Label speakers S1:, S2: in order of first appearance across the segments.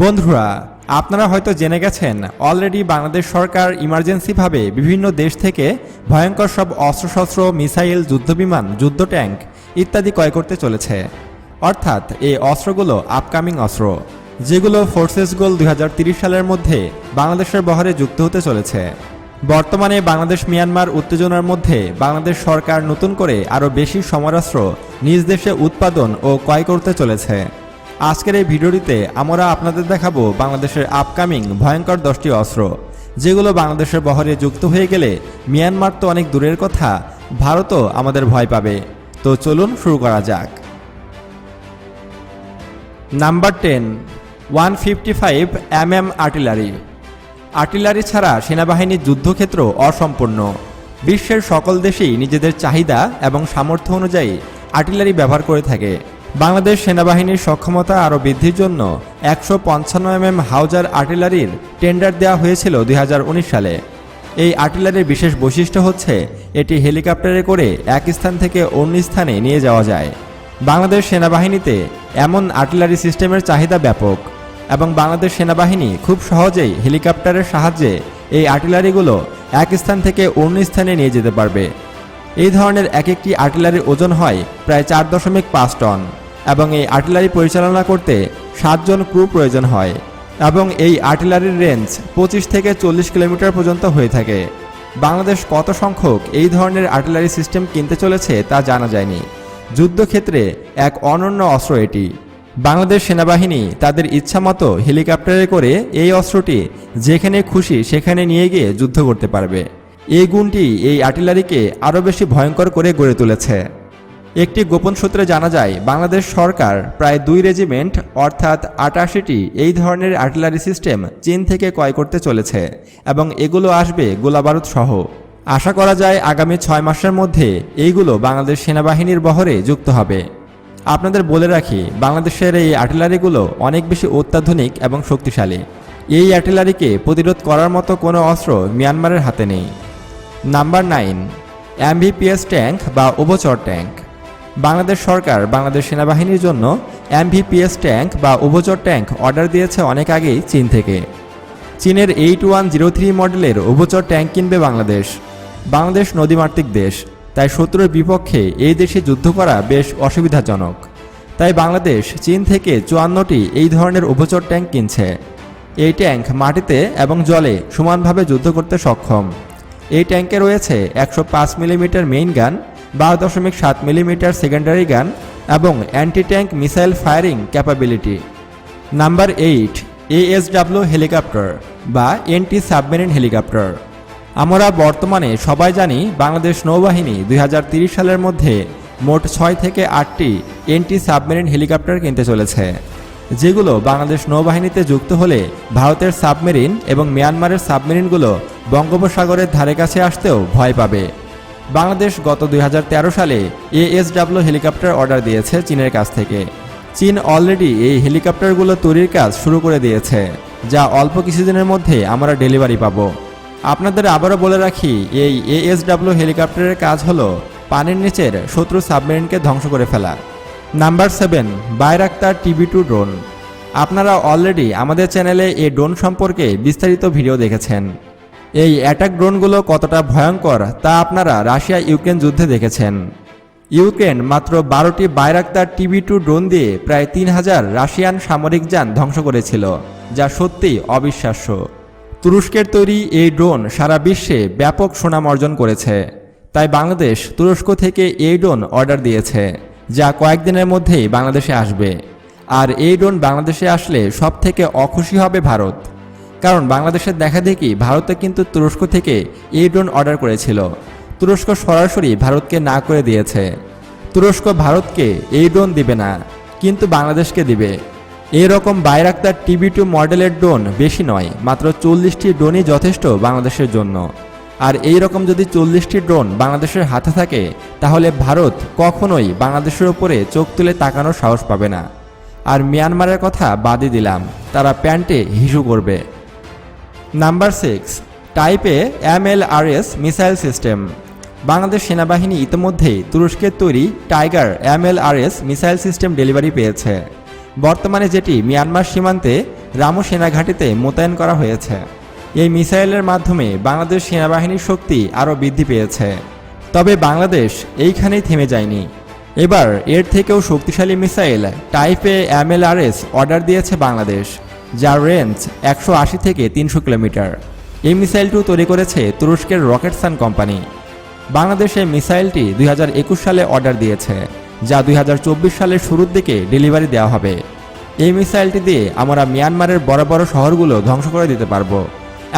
S1: বন্ধুরা, আপনারা হয়তো জেনে গেছেন অলরেডি বাংলাদেশ সরকার ইমার্জেন্সিভাবে বিভিন্ন দেশ থেকে ভয়ঙ্কর সব অস্ত্রশস্ত্র, মিসাইল, যুদ্ধবিমান, যুদ্ধ ট্যাঙ্ক ইত্যাদি ক্রয় করতে চলেছে। অর্থাৎ এই অস্ত্রগুলো আপকামিং অস্ত্র, যেগুলো ফোর্সেস গোল দুই সালের মধ্যে বাংলাদেশের বহরে যুক্ত হতে চলেছে। বর্তমানে বাংলাদেশ, মিয়ানমার উত্তেজনার মধ্যে বাংলাদেশ সরকার নতুন করে আরও বেশি সমরাস্ত্র নিজ দেশে উৎপাদন ও ক্রয় করতে চলেছে। আজকের এই ভিডিওটিতে আমরা আপনাদের দেখাবো বাংলাদেশের আপকামিং ভয়ঙ্কর দশটি অস্ত্র, যেগুলো বাংলাদেশের বহরে যুক্ত হয়ে গেলে মিয়ানমার তো অনেক দূরের কথা, ভারতও আমাদের ভয় পাবে। তো চলুন শুরু করা যাক। Number ten, one fifty five M M artillery. Artillery ছাড়া সেনাবাহিনীর যুদ্ধক্ষেত্র অসম্পূর্ণ। বিশ্বের সকল দেশেই নিজেদের চাহিদা এবং সামর্থ্য অনুযায়ী আর্টিলারি ব্যবহার করে থাকে। বাংলাদেশ সেনাবাহিনীর সক্ষমতা আরও বৃদ্ধির জন্য একশো পঞ্চান্ন এমএম হাউজার আর্টিলারির টেন্ডার দেওয়া হয়েছিল দুই হাজার উনিশ সালে। এই আর্টিলারির বিশেষ বৈশিষ্ট্য হচ্ছে, এটি হেলিকপ্টারে করে এক স্থান থেকে অন্য স্থানে নিয়ে যাওয়া যায়। বাংলাদেশ সেনাবাহিনীতে এমন আর্টিলারি সিস্টেমের চাহিদা ব্যাপক এবং বাংলাদেশ সেনাবাহিনী খুব সহজেই হেলিকপ্টারের সাহায্যে এই আর্টিলারিগুলো এক স্থান থেকে অন্য স্থানে নিয়ে যেতে পারবে। এই ধরনের এক একটি আর্টিলারির ওজন হয় প্রায় চার দশমিক পাঁচ টন। এবং এই আর্টিলারি পরিচালনা করতে সাতজন ক্রু প্রয়োজন হয় এবং এই আর্টিলারির রেঞ্জ পঁচিশ থেকে চল্লিশ কিলোমিটার পর্যন্ত হয়ে থাকে। বাংলাদেশ কত সংখ্যক এই ধরনের আর্টিলারি সিস্টেম কিনতে চলেছে তা জানা যায়নি। যুদ্ধক্ষেত্রে এক অনন্য অস্ত্র এটি। বাংলাদেশ সেনাবাহিনী তাদের ইচ্ছামতো হেলিকপ্টারে করে এই অস্ত্রটি যেখানে খুশি সেখানে নিয়ে গিয়ে যুদ্ধ করতে পারবে। এই গুণটি এই আর্টিলারিকে আরও বেশি ভয়ঙ্কর করে গড়ে তুলেছে। একটি গোপন সূত্রে জানা যায়, বাংলাদেশ সরকার প্রায় দুই রেজিমেন্ট, অর্থাৎ আটাশিটি এই ধরনের আর্টিলারি সিস্টেম চীন থেকে ক্রয় করতে চলেছে এবং এগুলো আসবে গোলাবারুদ সহ। আশা করা যায় আগামী ছয় মাসের মধ্যে এইগুলো বাংলাদেশ সেনাবাহিনীর বহরে যুক্ত হবে। আপনাদের বলে রাখি, বাংলাদেশের এই আর্টিলারিগুলো অনেক বেশি অত্যাধুনিক এবং শক্তিশালী। এই আর্টিলারিকে প্রতিরোধ করার মতো কোনো অস্ত্র মিয়ানমারের হাতে নেই। নাম্বার নাইন এমভিপিএস ট্যাঙ্ক বা উভচর ট্যাঙ্ক। বাংলাদেশ সরকার বাংলাদেশ সেনাবাহিনীর জন্য এমভিপিএস ট্যাঙ্ক বা উভচর ট্যাঙ্ক অর্ডার দিয়েছে অনেক আগেই চীন থেকে। চীনের এইট ওয়ান জিরো থ্রি মডেলের উভচর ট্যাঙ্ক কিনবে বাংলাদেশ। বাংলাদেশ নদীমাতৃক দেশ, তাই শত্রুর বিপক্ষে এই দেশে যুদ্ধ করা বেশ অসুবিধাজনক। তাই বাংলাদেশ চীন থেকে চুয়ান্নটি এই ধরনের উভচর ট্যাঙ্ক কিনছে। এই ট্যাঙ্ক মাটিতে এবং জলে সমানভাবে যুদ্ধ করতে সক্ষম। এই ট্যাঙ্কে রয়েছে একশো পাঁচ মিলিমিটার মেইন গান বারো দশমিক সাত মিলিমিটার সেকেন্ডারি গান এবং anti tank missile firing capability number eight ASW helicopter বা এনটি সাবমেরিন হেলিকপ্টার আমরা বর্তমানে সবাই জানি বাংলাদেশ নৌবাহিনী দুই সালের মধ্যে মোট ছয় থেকে আটটি এনটি সাবমেরিন হেলিকপ্টার কিনতে চলেছে, যেগুলো বাংলাদেশ নৌবাহিনীতে যুক্ত হলে ভারতের সাবমেরিন এবং মিয়ানমারের সাবমেরিনগুলো বঙ্গোপসাগরের ধারে কাছে আসতেও ভয় পাবে। বাংলাদেশ গত দুই হাজার তেরো সালে এএসডাব্লিউ হেলিকপ্টার অর্ডার দিয়েছে চীনের কাছ থেকে। চীন অলরেডি এই হেলিকপ্টারগুলো তৈরির কাজ শুরু করে দিয়েছে, যা অল্প কিছুদিনের মধ্যে আমরা ডেলিভারি পাব। আপনাদের আবারও বলে রাখি, এই এএসডাব্লিউ হেলিকপ্টারের কাজ হলো পানির নিচের শত্রু সাবমেরিনকে ধ্বংস করে ফেলা। Number seven Bayraktar TV two drone আপনারা অলরেডি আমাদের চ্যানেলে এই ড্রোন সম্পর্কে বিস্তারিত ভিডিও দেখেছেন। এই অ্যাটাক ড্রোনগুলো কতটা ভয়ঙ্কর, তা আপনারা রাশিয়া ইউক্রেন যুদ্ধে দেখেছেন। ইউক্রেন মাত্র বারোটি বাইরাক্তার টিভি টু ড্রোন দিয়ে প্রায় তিন হাজার রাশিয়ান সামরিক যান ধ্বংস করেছিল, যা সত্যিই অবিশ্বাস্য। তুরস্কের তৈরি এই ড্রোন সারা বিশ্বে ব্যাপক সুনাম অর্জন করেছে। তাই বাংলাদেশ তুরস্ক থেকে এই ড্রোন অর্ডার দিয়েছে, যা কয়েকদিনের মধ্যেই বাংলাদেশে আসবে। আর এই ড্রোন বাংলাদেশে আসলে সব থেকে অখুশি হবে ভারত। কারণ বাংলাদেশের দেখা দেখি ভারতে কিন্তু তুরস্ক থেকে এই ড্রোন অর্ডার করেছিল। তুরস্ক সরাসরি ভারতকে না করে দিয়েছে। তুরস্ক ভারতকে এই ড্রোন দিবে না, কিন্তু বাংলাদেশকে দিবে। এরকম বাইরাক্তার টিভি টু মডেলের ড্রোন বেশি নয়, মাত্র চল্লিশটি ড্রোনই যথেষ্ট বাংলাদেশের জন্য। আর এই রকম যদি চল্লিশটি ড্রোন বাংলাদেশের হাতে থাকে, তাহলে ভারত কখনোই বাংলাদেশের ওপরে চোখ তুলে তাকানোর সাহস পাবে না। আর মিয়ানমারের কথা বাদই দিলাম, তারা প্যান্টে হিসু করবে। নাম্বার সিক্স, টাইপে R S missile system. Bangladesh সেনাবাহিনী ইতিমধ্যেই তুরস্কের তৈরি tiger M L R S missile system delivery পেয়েছে। বর্তমানে যেটি মিয়ানমার সীমান্তে রামু সেনাঘাঁটিতে মোতায়েন করা হয়েছে। এই মিসাইলের মাধ্যমে বাংলাদেশ সেনাবাহিনীর শক্তি আরও বৃদ্ধি পেয়েছে। তবে বাংলাদেশ এইখানেই থেমে যায়নি। এবার এর থেকেও শক্তিশালী missile type A MLRS order দিয়েছে বাংলাদেশ। যার রেঞ্জ একশো আশি থেকে তিনশো কিলোমিটার। এই মিসাইলটিও তৈরি করেছে তুরস্কের রকেটসান কোম্পানি। বাংলাদেশ এই মিসাইলটি দুই হাজার একুশ সালে অর্ডার দিয়েছে, যা দুই হাজার চব্বিশ সালের শুরুর দিকে ডেলিভারি দেওয়া হবে। এই মিসাইলটি দিয়ে আমরা মিয়ানমারের বড় বড় শহরগুলো ধ্বংস করে দিতে পারব।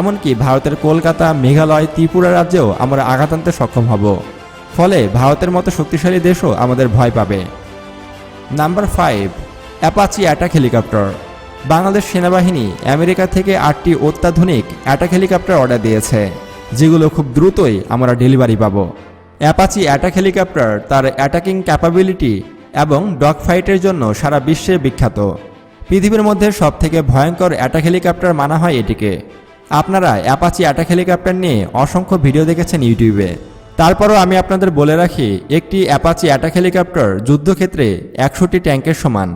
S1: এমনকি ভারতের কলকাতা, মেঘালয়, ত্রিপুরা রাজ্যেও আমরা আঘাত আনতে সক্ষম হব। ফলে ভারতের মতো শক্তিশালী দেশও আমাদের ভয় পাবে। Number five, Apache attack helicopter. Bangladesh সেনাবাহিনী আমেরিকা থেকে আটটি অত্যাধুনিক অ্যাটাক হেলিকপ্টার অর্ডার দিয়েছে, যেগুলো খুব দ্রুতই আমরা ডেলিভারি পাব। অ্যাপাচি অ্যাটাক হেলিকপ্টার তার অ্যাটাকিং ক্যাপাবিলিটি এবং ডগ ফাইটের জন্য সারা বিশ্বে বিখ্যাত। পৃথিবীর মধ্যে সবথেকে ভয়ঙ্কর অ্যাটাক হেলিকপ্টার মানা হয় এটিকে। আপনারা অ্যাপাচি অ্যাটাক হেলিকপ্টার নিয়ে অসংখ্য ভিডিও দেখেছেন ইউটিউবে। তারপরও আমি আপনাদের বলে রাখি, একটি অ্যাপাচি অ্যাটাক হেলিকপ্টার যুদ্ধক্ষেত্রে একশোটি ট্যাঙ্কের সমান।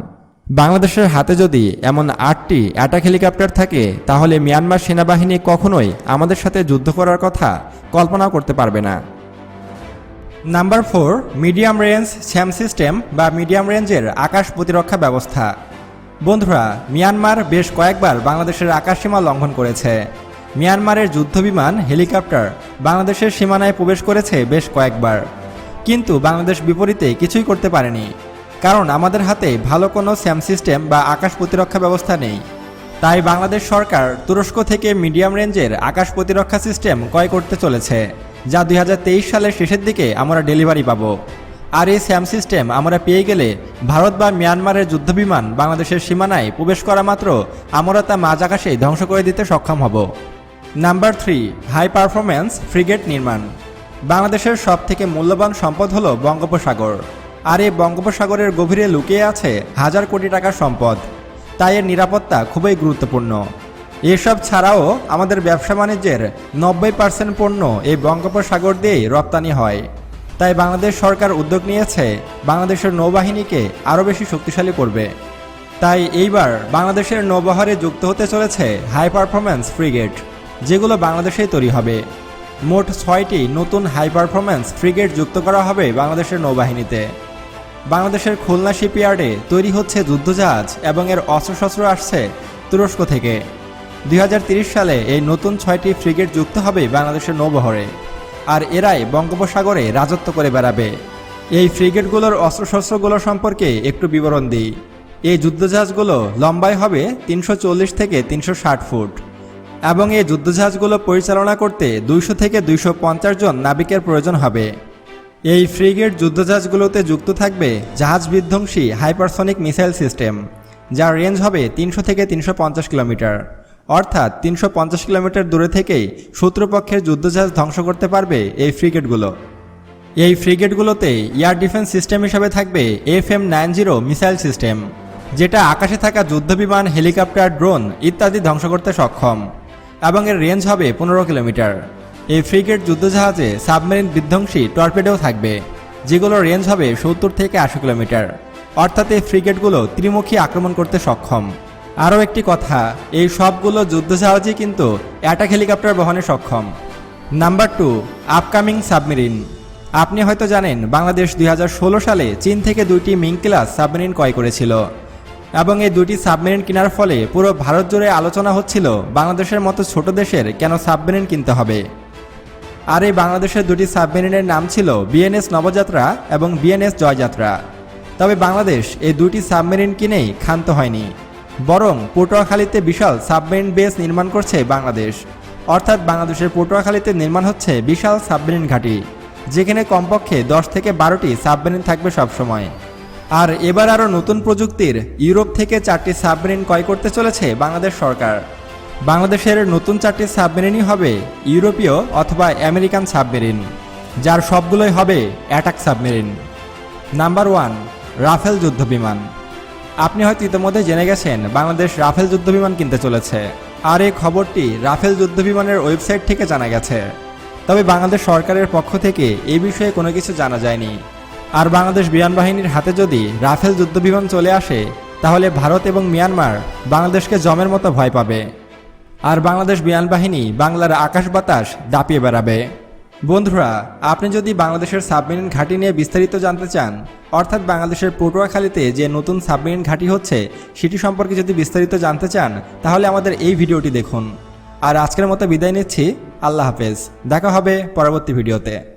S1: বাংলাদেশের হাতে যদি এমন আটটি অ্যাটাক হেলিকপ্টার থাকে, তাহলে মিয়ানমার সেনাবাহিনী কখনোই আমাদের সাথে যুদ্ধ করার কথা কল্পনাও করতে পারবে না। Number four, medium range SAM system বা মিডিয়াম রেঞ্জের আকাশ প্রতিরক্ষা ব্যবস্থা। বন্ধুরা, মিয়ানমার বেশ কয়েকবার বাংলাদেশের আকাশসীমা লঙ্ঘন করেছে। মিয়ানমারের যুদ্ধবিমান হেলিকপ্টার বাংলাদেশের সীমানায় প্রবেশ করেছে বেশ কয়েকবার। কিন্তু বাংলাদেশ বিপরীতে কিছুই করতে পারেনি। কারণ আমাদের হাতে ভালো কোনো স্যাম সিস্টেম বা আকাশ প্রতিরক্ষা ব্যবস্থা নেই। তাই বাংলাদেশ সরকার তুরস্ক থেকে মিডিয়াম রেঞ্জের আকাশ প্রতিরক্ষা সিস্টেম ক্রয় করতে চলেছে, যা দুই হাজার তেইশ সালের শেষের দিকে আমরা ডেলিভারি পাব। আর এই স্যাম সিস্টেম আমরা পেয়ে গেলে ভারত বা মিয়ানমারের যুদ্ধবিমান বাংলাদেশের সীমানায় প্রবেশ করা মাত্র আমরা তা মাঝ আকাশে ধ্বংস করে দিতে সক্ষম হব। Number three, high performance frigate নির্মাণ। বাংলাদেশের সবথেকে মূল্যবান সম্পদ হল বঙ্গোপসাগর। আর এই বঙ্গোপসাগরের গভীরে লুকিয়ে আছে হাজার কোটি টাকার সম্পদ। তাই এর নিরাপত্তা খুবই গুরুত্বপূর্ণ। এসব ছাড়াও আমাদের ব্যবসা বাণিজ্যের নব্বই পার্সেন্ট পণ্য এই বঙ্গোপসাগর দিয়েই রপ্তানি হয়। তাই বাংলাদেশ সরকার উদ্যোগ নিয়েছে বাংলাদেশের নৌবাহিনীকে আরও বেশি শক্তিশালী করবে। তাই এইবার বাংলাদেশের নৌবহরে যুক্ত হতে চলেছে হাই পারফরম্যান্স ফ্রিগেট যেগুলো বাংলাদেশেই তৈরি হবে। মোট ছয়টি নতুন হাই পারফরম্যান্স ফ্রিগেট যুক্ত করা হবে বাংলাদেশের নৌবাহিনীতে। বাংলাদেশের খুলনা শিপইয়ার্ডে তৈরি হচ্ছে যুদ্ধজাহাজ এবং এর অস্ত্রশস্ত্র আসছে তুরস্ক থেকে। দুই সালে এই নতুন ছয়টি ফ্রিগেট যুক্ত হবে বাংলাদেশের নৌবহরে, আর এরাই বঙ্গোপসাগরে রাজত্ব করে বেড়াবে। এই ফ্রিগেটগুলোর অস্ত্রশস্ত্রগুলো সম্পর্কে একটু বিবরণ দিই। এই যুদ্ধজাহাজগুলো লম্বায় হবে তিনশো চল্লিশ থেকে তিনশো ষাট ফুট এবং এই যুদ্ধজাহাজগুলো পরিচালনা করতে দুইশো থেকে দুইশো পঞ্চাশ জন নাবিকের প্রয়োজন হবে। এই ফ্রিগেট যুদ্ধজাহাজগুলোতে যুক্ত থাকবে জাহাজ বিধ্বংসী হাইপারসনিক মিসাইল সিস্টেম, যার রেঞ্জ হবে তিনশো থেকে তিনশো পঞ্চাশ কিলোমিটার। অর্থাৎ তিনশো পঞ্চাশ কিলোমিটার দূরে থেকেই শত্রুপক্ষের যুদ্ধজাহাজ ধ্বংস করতে পারবে এই ফ্রিগেটগুলো। এই ফ্রিগেটগুলোতে এয়ার ডিফেন্স সিস্টেম হিসাবে থাকবে F M nine zero missile system, যেটা আকাশে থাকা যুদ্ধবিমান, হেলিকপ্টার, ড্রোন ইত্যাদি ধ্বংস করতে সক্ষম, এবং এর রেঞ্জ হবে পনেরো কিলোমিটার। এই ফ্রিগেট যুদ্ধজাহাজে সাবমেরিন বিধ্বংসী টর্পেডোও থাকবে, যেগুলোর রেঞ্জ হবে সত্তর থেকে আশি কিলোমিটার। অর্থাৎ এই ফ্রিগেটগুলো ত্রিমুখী আক্রমণ করতে সক্ষম। আরও একটি কথা, এই সবগুলো যুদ্ধজাহাজই কিন্তু অ্যাটাক হেলিকপ্টার বহনে সক্ষম। Number two, upcoming submarine. আপনি হয়তো জানেন, বাংলাদেশ দুই হাজার ষোলো সালে চীন থেকে দুইটি মিং ক্লাস সাবমেরিন ক্রয় করেছিল এবং এই দুটি সাবমেরিন কেনার ফলে পুরো ভারত জুড়ে আলোচনা হচ্ছিল, বাংলাদেশের মতো ছোট দেশের কেন সাবমেরিন কিনতে হবে। আর এই বাংলাদেশের দুটি সাবমেরিনের নাম ছিল বিএনএস নবযাত্রা এবং বিএনএস জয়যাত্রা। তবে বাংলাদেশ এই দুটি সাবমেরিন কিনেই ক্ষান্ত হয়নি, বরং পটুয়াখালীতে বিশাল সাবমেরিন বেস নির্মাণ করছে বাংলাদেশ। অর্থাৎ বাংলাদেশের পটুয়াখালীতে নির্মাণ হচ্ছে বিশাল সাবমেরিন ঘাঁটি, যেখানে কমপক্ষে দশ থেকে বারোটি সাবমেরিন থাকবে সবসময়। আর এবার আরও নতুন প্রযুক্তির ইউরোপ থেকে চারটি সাবমেরিন ক্রয় করতে চলেছে বাংলাদেশ সরকার। বাংলাদেশের নতুন চারটি সাবমেরিনই হবে ইউরোপীয় অথবা আমেরিকান সাবমেরিন, যার সবগুলোই হবে attack submarine. Number one, Rafale যুদ্ধবিমান। আপনি হয়তো ইতিমধ্যে জেনে গেছেন, বাংলাদেশ রাফেল যুদ্ধবিমান কিনতে চলেছে। আর এই খবরটি রাফেল যুদ্ধবিমানের ওয়েবসাইট থেকে জানা গেছে। তবে বাংলাদেশ সরকারের পক্ষ থেকে এই বিষয়ে কোনো কিছু জানা যায়নি। আর বাংলাদেশ বিমান বাহিনীর হাতে যদি রাফেল যুদ্ধবিমান চলে আসে, তাহলে ভারত এবং মিয়ানমার বাংলাদেশকে জমের মতো ভয় পাবে। আর বাংলাদেশ বিমান বাহিনী বাংলার আকাশ বাতাস দাপিয়ে বেড়াবে। বন্ধুরা, আপনি যদি বাংলাদেশের সাবমেরিন ঘাঁটি নিয়ে বিস্তারিত জানতে চান, অর্থাৎ বাংলাদেশের পটুয়াখালীতে যে নতুন সাবমেরিন ঘাঁটি হচ্ছে, সেটি সম্পর্কে যদি বিস্তারিত জানতে চান, তাহলে আমাদের এই ভিডিওটি দেখুন। আর আজকের মতো বিদায় নিচ্ছি। আল্লাহ হাফেজ। দেখা হবে পরবর্তী ভিডিওতে।